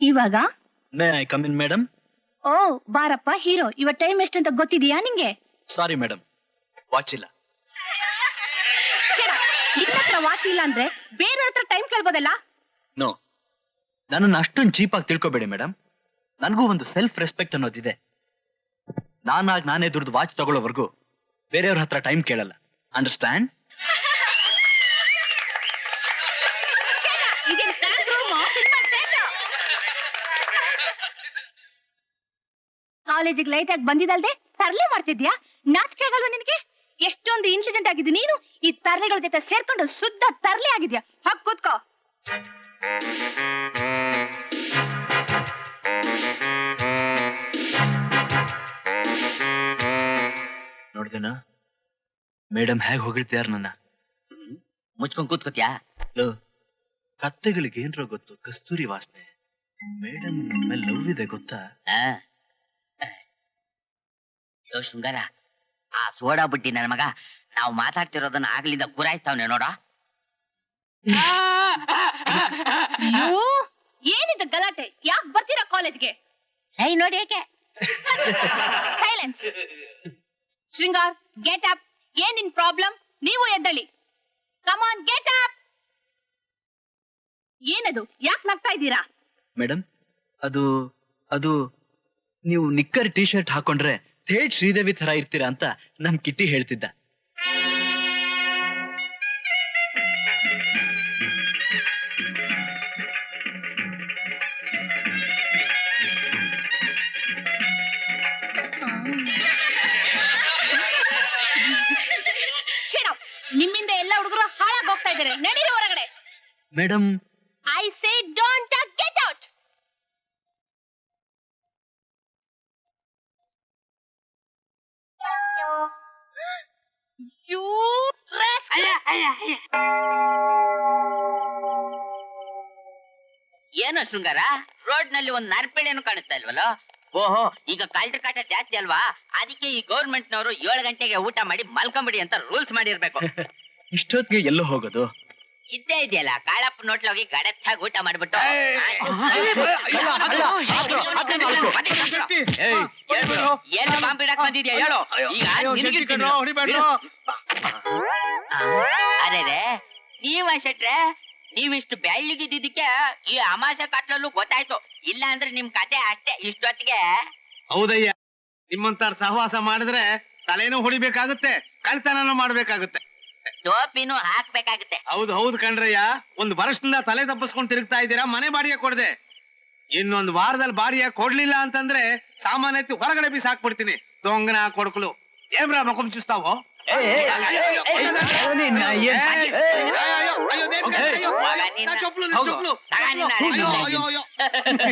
ಇವಾಗ? May I come in madam ಓ ಬಾರಪ್ಪ hero ಇವ ಟೈಮ್ ಎಷ್ಟು ಅಂತ ಗೊತ್ತಿದ್ಯಾ ನಿಂಗೆ? ಸಾರಿ ಮೇಡಮ್ ವಾಚ್ ಇಲ್ಲ. ನಿನ್ನ ಹತ್ರ ವಾಚ್ ಇಲ್ಲ ಅಂದ್ರೆ ಬೇರೆ ಹತ್ರ ಟೈಮ್ ಕೇಳ್ಬೋದಲ್ಲ? ನೋ ನನ್ನನ್ನು ಅಷ್ಟೊಂದು ಚೀಪಾಗಿ ತಿಳ್ಕೊಬೇಡಿ ಮೇಡಮ್ ನನಗೂ ಒಂದು ಸೆಲ್ಫ್ ರೆಸ್ಪೆಕ್ಟ್ ಅನ್ನೋದಿದೆ. ನಾನಾಗಿ ನಾನೇ ದುಡ್ದು ವಾಚ್ ತಗೊಳ್ಳೋವರೆಗೂ ಬೇರೆಯವ್ರ ಹತ್ರ ಟೈಮ್ ಕೇಳಲ್ಲ. ಅಂಡರ್ಸ್ಟ್ಯಾಂಡ್ ಇದೇನ್ ಬ್ಯಾಂಕ್ ರೂಮ್ ಕಾಲೇಜಿಗೆ ಲೈಟ್ ಆಗಿ ಬಂದಿದಲ್ದೆ ತರಲೆ ಮಾಡ್ತಿದ್ಯಾ? ನಾಚಿಕೆ ಆಗಲ್ವಾ ನಿನಗೆ? ಎಷ್ಟೊಂದು ಇಂಟೆಲಿಜೆಂಟ್ ಆಗಿದ್ದಿ ನೀನು? ಈ ತರಲೆಗಳ ಜೊತೆ ಸೇರ್ಕೊಂಡು ಶುದ್ಧ ತರಲೆ ಆಗಿದ್ಯಾ? ಹಾಕ್ ಕೂತ್ಕೋ. ನೋಡ್ದೇನ ಮೇಡಮ್ ಹೇಗ್ ಹೋಗಿರ್ತಿಯಾರ ನನ್ನ? ಮುಚ್ಕೊಂಡ್ ಕೂತ್ಕೋತ್ಯಾ? ಲೋ, ಕತ್ತೆಗಳಿಗೆ ಏನ್ರ ಗೊತ್ತು ಕಸ್ತೂರಿ ವಾಸನೆ. ಮೇಡಮ್ ಮೇಲೆ ಲವ್ ಇದೆ ಗೊತ್ತಾ? ಆ. ಯೋ ಶೃಂಗಾರ ಆ ಸೋಡಾ ಬುಟ್ಟಿ ನನ್ನ ಮಗ ನಾವು ಮಾತಾಡ್ತಿರೋದನ್ನ ಆಗ್ಲಿಂದ ಗುರಾಯಿಸ್ತಾವ್ನೆ ನೋಡ. ಅಯ್ಯೋ ಏನಿದು ಗಲಾಟೆ? ಯಾಕೆ ಬರ್ತೀರಾ ಕಾಲೇಜ್ಗೆ? ಹೇ ನೋಡಿ ಏಕೆ? ಸೈಲೆನ್ಸ್ ಶೃಂಗಾರ್ ಗೆಟ್ ಅಪ್ ಏನ್ ನಿನ್ ಪ್ರಾಬ್ಲಮ್ ನೀವು ಎದ್ದಳಿ ಕಮಾನ್ ಗೆಟ್ ಅಪ್ ಏನದು? ಯಾಕೆ ನಗ್ತಾ ಇದ್ದೀರಾ? ಮೇಡಮ್ ಅದು ಅದು ನೀವು ನಿಕ್ಕರ್ ಟಿ ಶರ್ಟ್ ಹಾಕೊಂಡ್ರೆ ಥೇಟ್ ಶ್ರೀದೇವಿ ತರ ಇರ್ತೀರಾ ಅಂತ ನಮ್ ಕಿಟ್ಟಿ ಹೇಳ್ತಿದ್ದ. ನಿಮ್ಮಿಂದ ಎಲ್ಲ ಹುಡುಗರು ಹಾಳಾಗಿ ಹೋಗ್ತಾ ಇದ್ದಾರೆ. ನಡೀರಿ ಹೊರಗಡೆ. ಮೇಡಮ್ ಐ ಸೇ ಯು ಏನೋ ಶೃಂಗಾರ? ರೋಡ್ನಲ್ಲಿ ಒಂದ್ ನರ್ಪೇಳೇನು ಕಾಣಿಸ್ತಾ ಇಲ್ವಲ್ಲ? ಓಹೋ ಈಗ ಕಳ್ರ ಕಾಟ ಜಾಸ್ತಿ ಅಲ್ವಾ? ಅದಕ್ಕೆ ಈ ಗೌರ್ಮೆಂಟ್ ನವರು ಏಳು ಗಂಟೆಗೆ ಊಟ ಮಾಡಿ ಮಲ್ಕೊಂಬಿಡಿ ಅಂತ ರೂಲ್ಸ್ ಮಾಡಿರ್ಬೇಕು. ಇಷ್ಟೊತ್ತಿಗೆ ಎಲ್ಲೋ ಹೋಗೋದು? ಇದ್ದೇ ಇದೆಯಲ್ಲ ಕಾಳಪ್ಪ ನೋಟ್ಲೋಗಿ ಗಡತ್ತಾಗಿ ಊಟ ಮಾಡ್ಬಿಟ್ಟು ಏನು ಬಾಂಬ್ ಇಡಕ್ ಬಂದಿದ್ಯಾ ಹೇಳು ಈಗ. ಅರೆ ನೀವ ಶೆಟ್ರೆ ನೀವಿಷ್ಟು ಬೆಳ್ಳಿಗಿದ್ದಿದ್ದಕ್ಕೆ ಈ ಅಮಾಸೆ ಕತ್ಲಲ್ಲೂ ಗೊತ್ತಾಯ್ತು ಇಲ್ಲ ಅಂದ್ರೆ ನಿಮ್ ಕತೆ ಅಷ್ಟೇ ಇಷ್ಟೊತ್ತಿಗೆ ಹೌದಯ್ಯ ನಿಮ್ಮಂತ ಸಹವಾಸ ಮಾಡಿದ್ರೆ ತಲೆನೂ ಹೊಡಿಬೇಕಾಗುತ್ತೆ ಕಳ್ತನನೂ ಮಾಡ್ಬೇಕಾಗುತ್ತೆ ಟೋಪಿನೂ ಹಾಕ್ಬೇಕಾಗುತ್ತೆ ಹೌದು ಹೌದು ಕಣ್ರಯ್ಯ ಒಂದ್ ವರ್ಷದಿಂದ ತಲೆ ತಪ್ಪಿಸ್ಕೊಂಡು ತಿರುಗ್ತಾ ಇದ್ದೀರಾ ಮನೆ ಬಾಡಿಗೆ ಕೊಡದೆ ಇನ್ನೊಂದ್ ವಾರದಲ್ಲಿ ಬಾಡಿಗೆ ಕೊಡ್ಲಿಲ್ಲ ಅಂತಂದ್ರೆ ಸಾಮಾನ್ಯ ಎತ್ತಿ ಹೊರಗಡೆ ಬೀಸ್ ಹಾಕ್ಬಿಡ್ತೀನಿ ದೊಂಗನ ಕೊಡ್ಕಲು ಏಮ್ರಾ ಮಕೊಮ್ ಚುಸ್ತಾವೋ ಏಯ್, ಚೊಪ್ಪಲು ಅಯ್ಯೋ ಅಯ್ಯೋ ನಿನ್ನ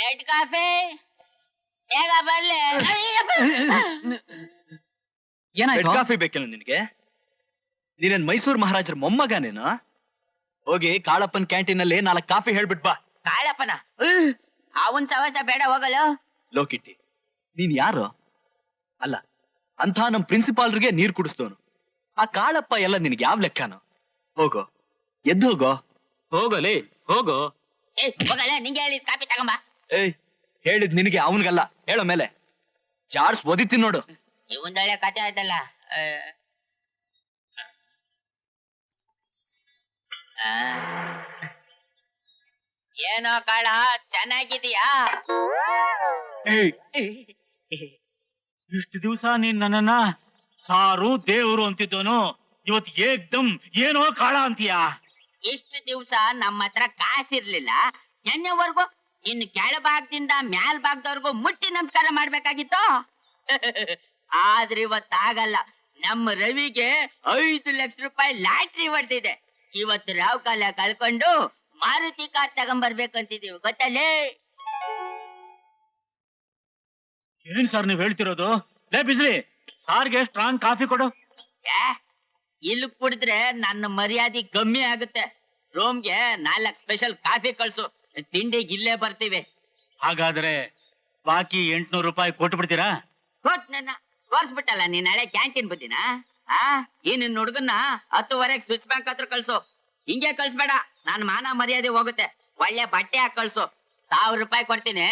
ರೆಡ್ ಕಾಫಿ ಬೇಗ ಬರ್ಲಿ ರೆಡ್ ಕಾಫಿ ಬೇಕೇನು ನಿನಗೆ? ನೀನೇನ್ ಮೈಸೂರು ಮಹಾರಾಜರ ಮೊಮ್ಮಗ ನೀನು ಹೋಗಿ ಕಾಳಪ್ಪನ್ ಕ್ಯಾಂಟೀನ್ ಅಲ್ಲಿ ನಾಲ್ಕು ಕಾಫಿ ಹೇಳ್ಬಿಟ್ ಬಾ. ಕಾಳಪ್ಪನ? ಅವನ್ ಸವಸ ಬೇಡ ಹೋಗಲು. ಲೋಕಿಟ್ಟಿ ನೀನ್ ಯಾರು? ಅಲ್ಲ ಅಂತ ನಮ್ ಪ್ರಿನ್ಸಿಪಾಲ್ರಿಗೆ ನೀರ್ ಕುಡಿಸ್ತವನು ಆ ಕಾಳಪ್ಪ ಎಲ್ಲ ನಿನ್ಗೆ ಯಾವ ಲೆಕ್ಕನು? ಹೋಗೋ. ಎದ್ದು ಹೋಗೋ. ಹೋಗಲೇ ಹೋಗೋ. ಏ ಹೋಗಲ್ಲ ನಿಂಗೆ ಹೇಳಿ ಕಾಫಿ ತಗೊಂಬ. ಏಯ್ ಹೇಳಿದ್ ನಿನಗೆ ಅವನ್ಗಲ್ಲ. ಹೇಳೋ ಮೇಲೆ. ಜಾರ್ಸ್ ಓದಿತೀನಿ ನೋಡು. ಇವೊಂದೊಳ್ಳೆ ಕತೆ ಆಯ್ತಲ್ಲ. ಏನೋ ಕಾಳ ಚೆನ್ನಾಗಿದೀಯಾ ಇಷ್ಟು ದಿವಸ ನೀನ್ ನನ್ನ ಸಾರು ದೇವ್ರು ಅಂತಿದ್ದೋನು. ಇವತ್ ಏಕ್ದಮ್ ಏನೋ ಕಾಳ ಅಂತೀಯ? ಇಷ್ಟು ದಿವಸ ನಮ್ಮ ಹತ್ರ ಕಾಸಿರ್ಲಿಲ್ಲ. ನಿನ್ನೆವರೆಗೂ ಇನ್ನು ಕೆಳಭಾಗದಿಂದ ಮ್ಯಾಲ್ ಭಾಗದವರೆಗೂ ಮುಟ್ಟಿ ನಮಸ್ಕಾರ ಮಾಡ್ಬೇಕಾಗಿತ್ತು? ಆದ್ರೆ ಇವತ್ತಾಗಲ್ಲ ನಮ್ಮ ರವಿಗೆ ಐದು ಲಕ್ಷ ರೂಪಾಯಿ ಲಾಟ್ರಿ ಹೊಡೆದಿದೆ. ಇವತ್ತು ರಾವ್ ಕಾಲ ಕಳ್ಕೊಂಡು ಮಾರುತಿ ಕಾರ್ ತಗೊಂಬರ್ಬೇಕಂತಿದೀವಿ ಗೊತ್ತಲ್ಲೇ? ಏನ್ ಸರ್ ನೀವ್ ಹೇಳ್ತಿರೋದು? ಲೇ ಬಿಸ್ಲಿ ಸಾರ್ಗೆ ಸ್ಟ್ರಾಂಗ್ ಕಾಫಿ ಕೊಡು. ಇಲ್ಲಿ ಕುಡಿದ್ರೆ ನನ್ನ ಮರ್ಯಾದೆ ಕಮ್ಮಿ ಆಗುತ್ತೆ. ರೂಮ್ಗೆ ನಾಲ್ಕು ಸ್ಪೆಷಲ್ ಕಾಫಿ ಕಳ್ಸು. ತಿಂಡಿಗೆ ಇಲ್ಲೇ ಬರ್ತೀವಿ. ಹಾಗಾದ್ರೆ ಬಾಕಿ ಎಂಟ್ನೂರು ರೂಪಾಯಿ ಕೊಟ್ಟು ಬಿಡ್ತೀರಾ? ಹೋತ್ ನನ್ನ. ತೋರ್ಸ್ಬಿಟ್ಟಲ್ಲ ನೀನ್ ಹಳೆ ಕ್ಯಾಂಟೀನ್ ಬುದ್ದಿನ ಆ? ಈ ನಿನ್ ಹುಡುಗನ್ನ ಹತ್ತುವರೆಗೆ ಸ್ವಿಸ್ ಬ್ಯಾಂಕ್ ಹತ್ರ ಕಳ್ಸು. ಹಿಂಗೆ ಕಳ್ಸ್ಬೇಡ ನಾನ್ ಮಾನ ಮರ್ಯಾದೆ ಹೋಗುತ್ತೆ. ಒಳ್ಳೆ ಬಟ್ಟೆ ಹಾಕಿ ಕಳ್ಸು. ಸಾವಿರ ರೂಪಾಯಿ ಕೊಡ್ತೀನಿ.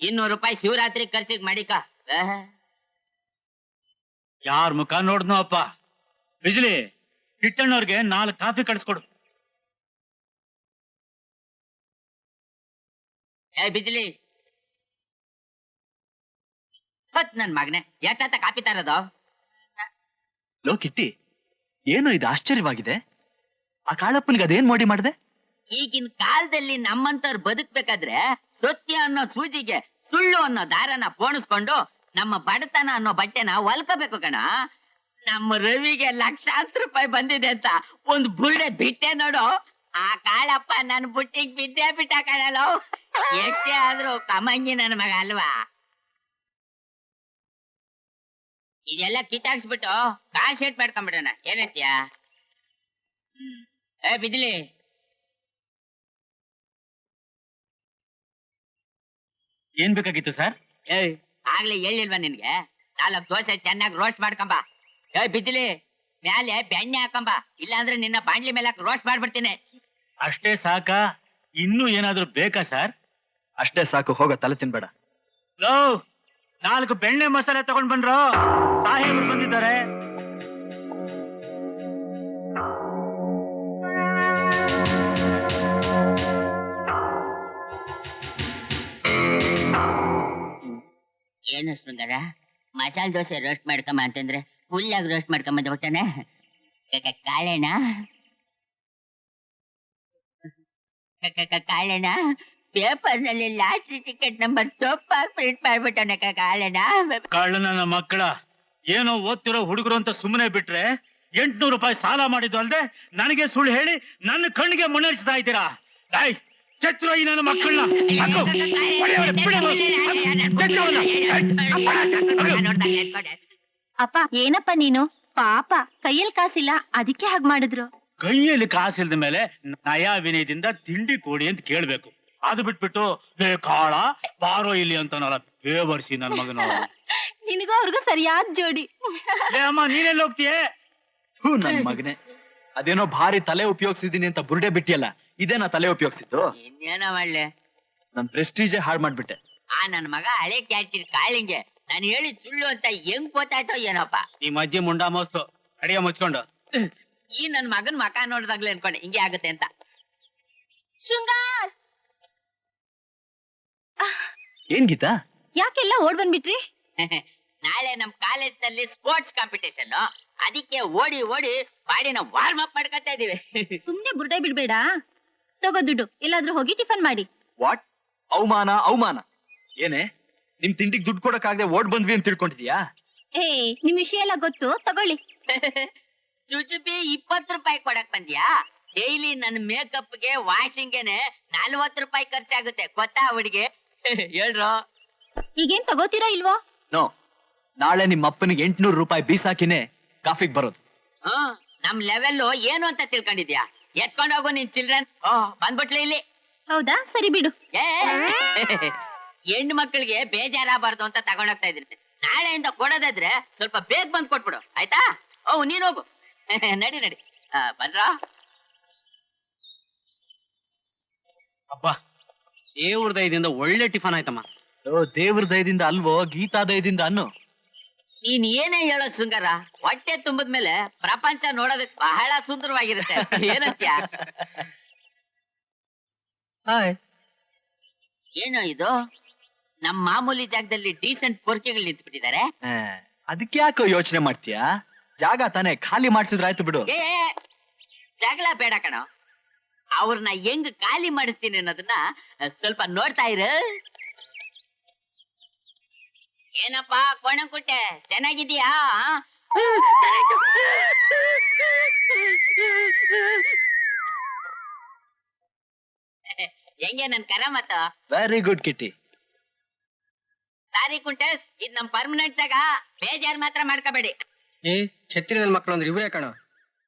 ಇನ್ನೂರು ರೂಪಾಯಿ ಶಿವರಾತ್ರಿ ಖರ್ಚಿಗೆ ಮಾಡಿಕ. ಆಹ್. ಯಾರ ಮುಖ ನೋಡ್ನು ಅಪ್ಪ. ಬಿಜ್ಲಿ ಕಿಟ್ಟಣ್ಣವ್ರಿಗೆ ನಾಲ್ಕು ಕಾಫಿ ಕಳ್ಸ್ಕೊಡು. ಏ ಬಿಜ್ಲಿ ಹೊತ್ ನನ್ ಮಗನೆ. ಎಟ್ಟ ಕಾಪಿ ತರೋದು? ಲೋ ಕಿಟ್ಟಿ. ಏನು ಇದು ಆಶ್ಚರ್ಯವಾಗಿದೆ? ಆ ಕಾಳಪ್ಪನಿಗೆ ಅದೇನ್ ಮೋಡಿ ಮಾಡಿದೆ? ಈಗಿನ ಕಾಲದಲ್ಲಿ ನಮ್ಮಂತವ್ರು ಬದುಕ್ಬೇಕಾದ್ರೆ ಸತ್ಯ ಅನ್ನೋ ಸೂಜಿಗೆ ಸುಳ್ಳು ಅನ್ನೋ ದಾರನ ಪೋಣಿಸ್ಕೊಂಡು ನಮ್ಮ ಬಡತನ ಅನ್ನೋ ಬಟ್ಟೆನ ಹೊಲ್ಕೋಬೇಕು ಕಣ. ನಮ್ಮ ರವಿಗೆ ಲಕ್ಷಾಂತರ ರೂಪಾಯಿ ಬಂದಿದೆ ಅಂತ ಒಂದ್ ಬುಳ್ಳೆ ಬಿಟ್ಟೆ ನೋಡು. ಆ ಕಾಳಪ್ಪ ನನ್ ಬುಟ್ಟಿಗೆ ಬಿದ್ದೇ ಬಿಟ್ಟ ಕಾಣಲ್ಲ ಎಷ್ಟೇ ಆದ್ರೂ ಕಮಂಗಿ ನನ್ನ ಮಗ ಅಲ್ವಾ? ಇದೆಲ್ಲ ಕಿತ್ತಾಕ್ಸ್ಬಿಟ್ಟು ಕಾಲ್ ಶೇಟ್ ಮಾಡ್ಕೊಂಬಿಡೋಣ. ಏನಂತ್ಯಾ ಏ ಬಿದ್ಲಿ ಏನ್ ಬೇಕಾಗಿತ್ತು ಸರ್? ಏಯ್ ಆಗ್ಲೇ ಹೇಳಿಲ್ವಾ ನಿನ್ಗೆ? ನಾಲ್ಕು ದೋಸೆ ಚೆನ್ನಾಗಿ ರೋಸ್ಟ್ ಮಾಡ್ಕೊಂಬ. ಏ ಬಿದ್ಲಿ ಮ್ಯಾಲೆ ಬೆಣ್ಣೆ ಹಾಕೊಂಬ. ಇಲ್ಲಾಂದ್ರೆ ನಿನ್ನ ಬಾಂಡ್ಲಿ ಮೇಲೆ ರೋಸ್ಟ್ ಮಾಡ್ಬಿಡ್ತೀನಿ. ಅಷ್ಟೇ ಸಾಕಾ? ಇನ್ನೂ ಏನಾದ್ರೂ ಬೇಕಾ ಸರ್? ಅಷ್ಟೇ ಸಾಕು ಹೋಗ ತಲೆ ತಿನ್ಬೇಡ. ನಾಲ್ಕು ಬೆಣ್ಣೆ ಮಸಾಲೆ ತಗೊಂಡ್ ಬಂದ್ರು? ಸಾಹೇಬ್ ಬಂದಿದ್ದಾರೆ. ಏನು ಸುಂದರ? ಮಸಾಲೆ ದೋಸೆ ರೋಸ್ಟ್ ಮಾಡ್ಕೊಂಬ ಅಂತಂದ್ರೆ ಫುಲ್ ಆಗಿ ರೋಸ್ಟ್ ಮಾಡ್ಕೊಂಬ ಹೊಟ್ಟೆನೆ ಕಾಳೆನಾ? ಕಾಳೆಣ ಪೇಪರ್ನಲ್ಲಿ ಲಾಟ್ರಿ ಟಿಕೆಟ್ ನಂಬರ್ ತಪ್ಪಾಗಿ ಪ್ರಿಂಟ್ ಮಾಡ್ಬಿಟ್ಟನೆ ಕಾಲನ ಕಳ್ಳನ ಮಕ್ಕಳ ಏನೋ ಓದ್ತಿರೋ ಹುಡುಗರು ಅಂತ ಸುಮ್ಮನೆ ಬಿಟ್ರೆ ಎಂಟ್ನೂರು ರೂಪಾಯಿ ಸಾಲ ಮಾಡಿದ್ದು ಅಲ್ದೆ ನನಗೆ ಸುಳ್ಳು ಹೇಳಿ ನನ್ನ ಕಣ್ಣಿಗೆ ಮುನ್ನಡೆಸ್ತಾ ಇದ್ದೀರಾ? ಏಯ್ ಚಚ್ಚು ಈ ನನ್ನ ಮಕ್ಕಳನ್ನ. ಅಪ್ಪ ಏನಪ್ಪ ನೀನು? ಪಾಪ ಕೈಯಲ್ಲಿ ಕಾಸಿಲ್ಲ ಅದಕ್ಕೆ ಹಾಗೆ ಮಾಡಿದ್ರು. ಕೈಯಲ್ಲಿ ಕಾಸಿಲ್ದ ಮೇಲೆ ನಯಾ ವಿನಯದಿಂದ ತಿಂಡಿ ಕೊಡಿ ಅಂತ ಕೇಳ್ಬೇಕು. ಅದು ಬಿಟ್ಬಿಟ್ಟು ಲೇ ಕಾಳ ಬಾರೋ ಇಲ್ಲಿ ಅಂತ ಬೇವರ್ಸಿ ನನ್ ಮಗನ. ನಿನಗೂ ಅವ್ರಿಗೂ ಸರಿಯಾದ ಜೋಡಿ. ಲೇ ಅಮ್ಮ ನೀನೆಲ್ಲ ಹೋಗ್ತೀಯೇ? ಹೂ ನನ್ ಮಗನೆ ಅದೇನೋ ಭಾರಿ ತಲೆ ಉಪಯೋಗಿಸಿದೀನಿ ಅಂತ ಬುರ್ಡೆ ಬಿಟ್ಟಿಯಲ್ಲ ಇದೇನಾ ತಲೆ ಉಪಯೋಗಿಸಿದ್ದು. ಇನ್ನೇನ ನನ್ ಪ್ರೆಸ್ಟೀಜೆ ಹಾಳು ಮಾಡ್ಬಿಟ್ಟೆ. ಆ ನನ್ ಮಗ ಹಳೆ ಕ್ಯಾಚಿರ್ ಕಾಳಿಂಗೆ ನಾನು ಹೇಳಿ ಸುಳ್ಳು ಅಂತ ಹೆಂಗ್ ಗೊತ್ತಾಯ್ತೋ ಏನಪ್ಪ. ನಿಮ್ಮ ಅಜ್ಜಿ ಮುಂಡಾ ಮೋಸ್ತು ಅಡಿಗೆ ಮುಚ್ಕೊಂಡು. ಈ ನನ್ ಮಗನ್ ಮಕ ನೋಡಿದಾಗ್ಲೇ ಅನ್ಕೊಂಡೆ ಹಿಂಗೆ ಆಗುತ್ತೆ ಅಂತ. ಶೃಂಗಾರ್ ಏನ್ ಗೀತಾ? ಯಾಕೆಲ್ಲ ಓಡ್ ಬಂದ್ಬಿಟ್ರಿ? ನಾಳೆ ನಮ್ ಕಾಲೇಜ್ನಲ್ಲಿ ಸ್ಪೋರ್ಟ್ಸ್ ಕಾಂಪಿಟೇಷನ್ ಅದಕ್ಕೆ ಓಡಿ ಓಡಿ ಬಾಡಿನ ವಾರ್ಮ್ ಅಪ್ ಮಾಡ್ಕೊತಾ ಇದೀವಿ. ಸುಮ್ನೆ ಬುರ್ಡೆ ಬಿಡ್ಬೇಡ. ತಗೋ ದುಡ್ಡು. ಎಲ್ಲಾದ್ರೂ ಹೋಗಿ ಟಿಫನ್ ಮಾಡಿ. ವಾಟ್ ಅವಮಾನ ಅವಮಾನ. ಏನೇ? ನಿಮ್ ತಿಂಡಿಗ್ ದುಡ್ಡು ಕೊಡಕ್ಕಾಗದೆ ಓಡ್ ಬಂದ್ವಿ ಅಂತ ತಿಳ್ಕೊಂಡಿದ್ಯಾ? ಏ ನಿಮ್ ವಿಷಯ ಎಲ್ಲ ಗೊತ್ತು. ತಗೊಳ್ಳಿ. ಚುಚುಪಿ ಇಪ್ಪತ್ ರೂಪಾಯಿ ಕೊಡಕ್ ಬಂದ್ಯಾ? ಡೈಲಿ ನನ್ ಮೇಕಪ್ಗೆ ವಾಷಿಂಗ್ಗೆನೆ ನಲ್ವತ್ ರೂಪಾಯಿ ಖರ್ಚಾಗುತ್ತೆ. ಗೊತ್ತಾ ಹುಡುಗಿ? ಹೇಳ್ರು? ಈಗೇನ್ ತಗೋತೀರಾ ಇಲ್ವಾ? ನೋ ನಾಳೆ ನಿಮ್ಮ ಅಪ್ಪನಿಗೆ ಎಂಟ್ನೂರು ರೂಪಾಯಿ ಬೀಸಾಕಿನೇ ಕಾಫಿಗ್ ಬರೋದು. ಹ್ಮ್ ನಮ್ ಲೆವೆಲ್ ಏನು ಅಂತ ತಿಳ್ಕೊಂಡಿದ್ಯಾ? ಎತ್ಕೊಂಡೋಗು ನಿನ್ ಚಿಲ್ಡ್ರನ್. ಓ ಬಂದ್ಬಿಟ್ಲಿ ಇಲ್ಲಿ. ಹೌದಾ? ಸರಿ ಬಿಡು. ಏ ಹೆಣ್ಣು ಮಕ್ಕಳಿಗೆ ಬೇಜಾರಾಗಬಾರ್ದು ಅಂತ ತಗೊಂಡೋಗ್ತಾ ಇದ್ದೀನಿ. ನಾಳೆಯಿಂದ ಕೊಡೋದಾದ್ರೆ ಸ್ವಲ್ಪ ಬೇಗ ಬಂದ್ ಕೊಟ್ಬಿಡು. ಆಯ್ತಾ? ಓ ನೀನ್ ಹೋಗು. ನಡಿ ನಡಿ. ಆ, ಬಂದ್ರಾ? ದೇವ್ರ ದಯದಿಂದ ಒಳ್ಳೆ ಟಿಫನ್ ಆಯ್ತಮ್ಮ. ಓ ದೇವ್ರ ದಯದಿಂದ ಅಲ್ವೋ? ಗೀತಾ ದಯದಿಂದ ಅನ್ನು? ನೀನ್ ಏನೇ ಹೇಳೋ ಶೃಂಗಾರ ಹೊಟ್ಟೆ ತುಂಬಿದ್ಮೇಲೆ ಪ್ರಪಂಚ ನೋಡೋದಕ್ ಬಹಳ ಸುಂದರವಾಗಿರುತ್ತೆ. ಏನಂತ್ಯ? ಏನೋ ಇದು? ನಮ್ ಮಾಮೂಲಿ ಜಾಗದಲ್ಲಿ ಡೀಸೆಂಟ್ ಪೊರ್ಕೆಗಳು ನಿಂತ್ಬಿಟ್ಟಿದ್ದಾರೆ. ಅದಕ್ಕೆ ಯಾಕೋ ಯೋಚನೆ ಮಾಡ್ತೀಯಾ? ಜಾಗ ತಾನೇ ಖಾಲಿ ಮಾಡ್ಸಿದ್ರಾಯ್ತು ಬಿಡು. ಏ ಜಗಳ ಬೇಡ ಕಣ. ಅವ್ರನ್ನ ಹೆಂಗ್ ಖಾಲಿ ಮಾಡಿಸ್ತೀನಿ ಅನ್ನೋದನ್ನ ಸ್ವಲ್ಪ ನೋಡ್ತಾ ಇರು. ಏನಪ್ಪಾ ಕೊಣಕುಟ್ಟೆ ಚೆನ್ನಾಗಿದ್ಯಾ ಹೆಂಗೆ ನನ್ ಕರ ಮತ್ತ ವೆರಿ ಗುಡ್ ಕಿಟ್ಟಿ ಸಾರಿ ಕುಂಟಸ್ ಇದ್ ನಮ್ ಪರ್ಮನೆಂಟ್ ಜಾಗ. ಬೇಜಾರ್ ಮಾತ್ರ ಮಾಡ್ಕೋಬೇಡಿ. ಏ ಛತ್ರಿದಲ್ಲಿ ಮಕ್ಕಳು ಅಂದ್ರೆ ಇವ್ರೇ ಕಣ.